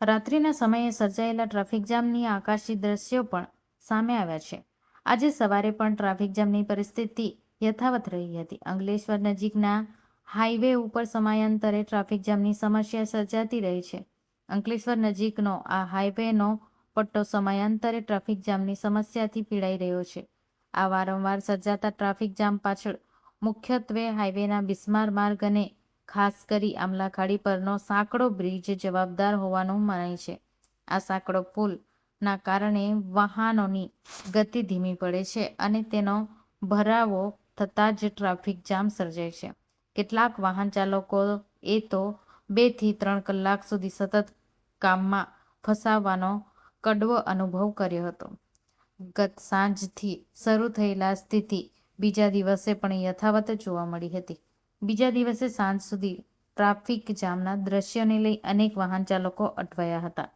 રાત્રિના સમયે સર્જાયેલા ટ્રાફિક જામની આકાશી દ્રશ્યો પણ સામે આવ્યા છે. આજે સવારે પણ ટ્રાફિક જામની પરિસ્થિતિ યથાવત રહી હતી. અંકલેશ્વર નજીકના હાઈવે ઉપર સમયાંતરે ટ્રાફિક જામની સમસ્યા સર્જાતી રહી છે. અંકલેશ્વર નજીકનો આ હાઈવેનો પટ્ટો સમયાંતરે ટ્રાફિક જામની સમસ્યાથી પીડાઈ રહ્યો છે. આ વારંવાર સર્જાતા ટ્રાફિક જામ પાછળ મુખ્યત્વે હાઈવેના બિસ્માર માર્ગ અને ખાસ કરી આમલા ખાડી પરનો સાંકડો બ્રિજ જવાબદાર હોવાનું મનાય છે. આ સાંકડો પુલ ના કારણે વાહનોની ગતિ ધીમી પડે છે અને તેનો ભરાવો થતાં જ ટ્રાફિક જામ સર્જાય છે. કેટલાક વાહનચાલકોએ તો બેથી ત્રણ કલાક સુધી સતત કામમાં ફસાવાનો કડવો અનુભવ કર્યો હતો. ગત સાંજથી શરૂ થયેલા સ્થિતિ બીજા દિવસે પણ યથાવત જોવા મળી હતી. બીજા દિવસે સાંજ સુધી ટ્રાફિક જામના દ્રશ્યોને લઈ અનેક વાહનચાલકો અટવાયા હતા.